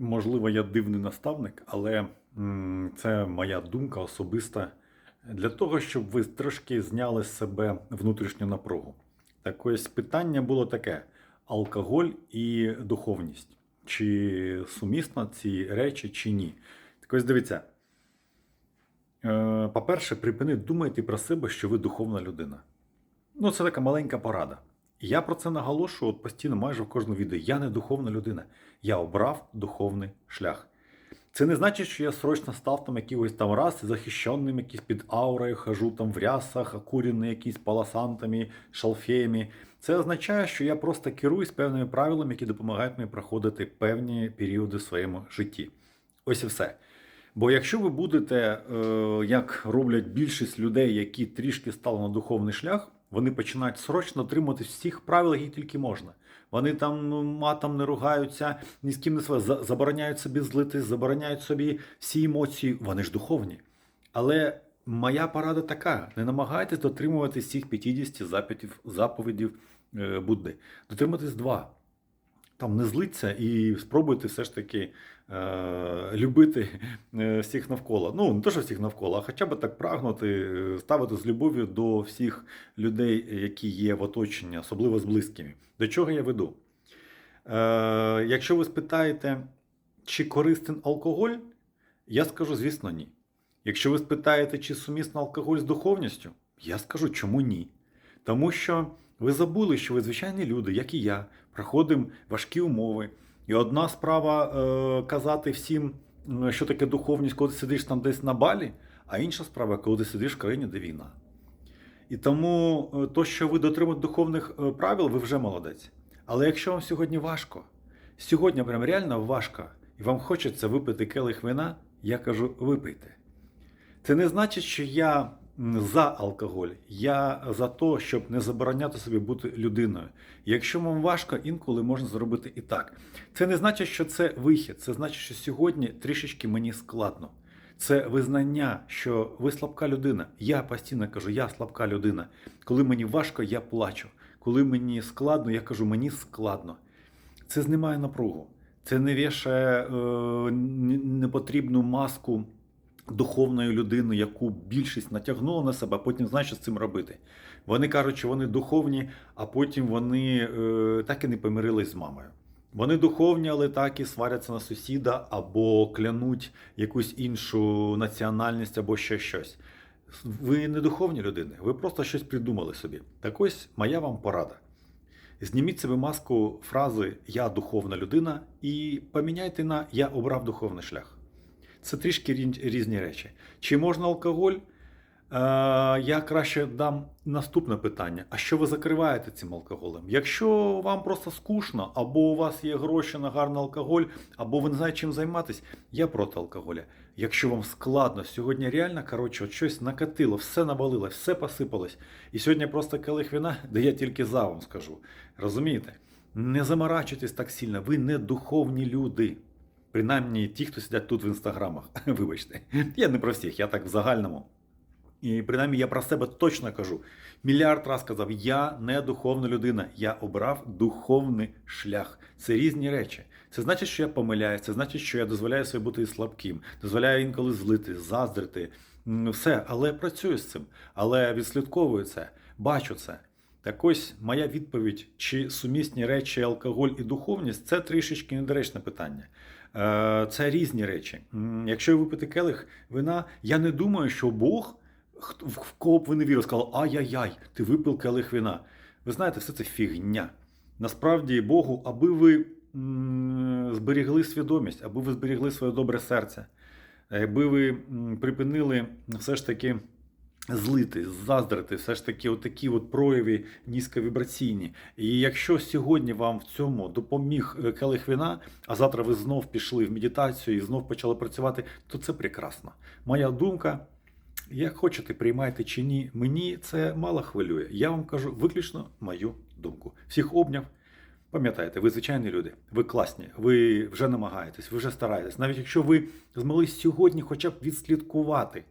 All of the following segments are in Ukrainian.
Можливо, я дивний наставник, але це моя думка особиста для того, щоб ви трошки зняли з себе внутрішню напругу. Так ось питання було таке: алкоголь і духовність. Чи сумісно ці речі, чи ні? Так ось дивіться. Е, По-перше, припиніть думати про себе, що ви духовна людина. Ну, це така маленька порада. Я про це наголошую постійно, майже в кожному відео. Я не духовна людина. Я обрав духовний шлях. Це не значить, що я срочно став там якийсь там раз захищеним, якийсь під аурою, хожу там в рясах, окурений якісь паласантами, шалфеями. Це означає, що я просто керуюсь певними правилами, які допомагають мені проходити певні періоди в своєму житті. Ось і все. Бо якщо ви будете, е, як роблять більшість людей, які трішки стали на духовний шлях, вони починають срочно дотримуватись всіх правил, які тільки можна. Вони там ну, матом не ругаються, ні з ким не своє, забороняють собі злитись, забороняють собі всі емоції. Вони ж духовні. Але моя порада така: не намагайтесь дотримуватись всіх 50 заповідів, заповідів е, Будди. Дотримуйтесь два. Там не злиться і спробуйте все ж таки е, любити е, всіх навколо. Ну, не то, що всіх навколо, а хоча б так прагнути, е, ставити з любов'ю до всіх людей, які є в оточенні, особливо з близькими. До чого я веду? Е, якщо ви спитаєте, чи корисний алкоголь, я скажу, звісно, ні. Якщо ви спитаєте, чи сумісно алкоголь з духовністю, я скажу, чому ні. Тому що ви забули, що ви звичайні люди, як і я, проходимо важкі умови. І одна справа е, казати всім, що таке духовність, коли ти сидиш там десь на балі, а інша справа, коли ти сидиш в країні, де війна. І тому е, то, що ви дотримуєте духовних е, правил, ви вже молодець. Але якщо вам сьогодні важко, сьогодні прям реально важко, і вам хочеться випити келих вина, я кажу, випийте. Це не значить, що я за алкоголь. Я за те, щоб не забороняти собі бути людиною. Якщо вам важко, інколи можна зробити і так. Це не значить, що це вихід. Це значить, що сьогодні трішечки мені складно. Це визнання, що ви слабка людина. Я постійно кажу, я слабка людина. Коли мені важко, я плачу. Коли мені складно, я кажу, мені складно. Це знімає напругу. Це не вішає е, непотрібну маску духовної людини, яку більшість натягнула на себе, а потім знає, що з цим робити. Вони кажуть, що вони духовні, а потім вони е, так і не помирились з мамою. Вони духовні, але так і сваряться на сусіда або клянуть якусь іншу національність або ще щось. Ви не духовні людини, ви просто щось придумали собі. Так ось моя вам порада. Зніміть себе маску фрази Я духовна людина і поміняйте на Я обрав духовний шлях. Це трішки різні речі. Чи можна алкоголь? Е, я краще дам наступне питання: а що ви закриваєте цим алкоголем? Якщо вам просто скучно, або у вас є гроші на гарний алкоголь, або ви не знаєте, чим займатися, я проти алкоголя. Якщо вам складно, сьогодні реально коротше, от щось накатило, все навалилось, все посипалось. І сьогодні просто келих вина, де я тільки за вам скажу. Розумієте? Не заморачуйтесь так сильно, ви не духовні люди. Принаймні ті, хто сидять тут в інстаграмах. Вибачте, я не про всіх, я так в загальному. І принаймні я про себе точно кажу. Мільярд раз казав, я не духовна людина, я обрав духовний шлях. Це різні речі. Це значить, що я помиляюсь, це значить, що я дозволяю собі бути слабким, дозволяю інколи злити, заздрити. Все, але працюю з цим, але відслідковую це, бачу це. Так ось моя відповідь, чи сумісні речі алкоголь і духовність це трішечки недоречне питання. Е, Це різні речі. Якщо ви випити келих вина, я не думаю, що Бог, в кого б ви не вірили, сказав, ай-яй-яй, ти випив келих вина. Ви знаєте, все це фігня. Насправді, Богу, аби ви зберігли свідомість, аби ви зберігли своє добре серце, аби ви припинили все ж таки злити, заздрити, все ж таки отакі от прояви низьковібраційні. І якщо сьогодні вам в цьому допоміг е, келих вина, а завтра ви знов пішли в медитацію і знов почали працювати, то це прекрасно. Моя думка. Як хочете, приймайте чи ні, мені це мало хвилює. Я вам кажу виключно мою думку. Всіх обняв. Пам'ятайте, ви звичайні люди, ви класні, ви вже намагаєтесь, ви вже стараєтесь. Навіть якщо ви змогли сьогодні хоча б відслідкувати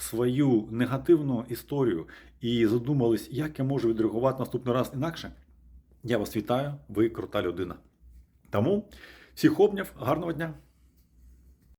свою негативну історію і задумались, як я можу відреагувати наступний раз інакше, я вас вітаю, ви крута людина. Тому всіх обняв, гарного дня!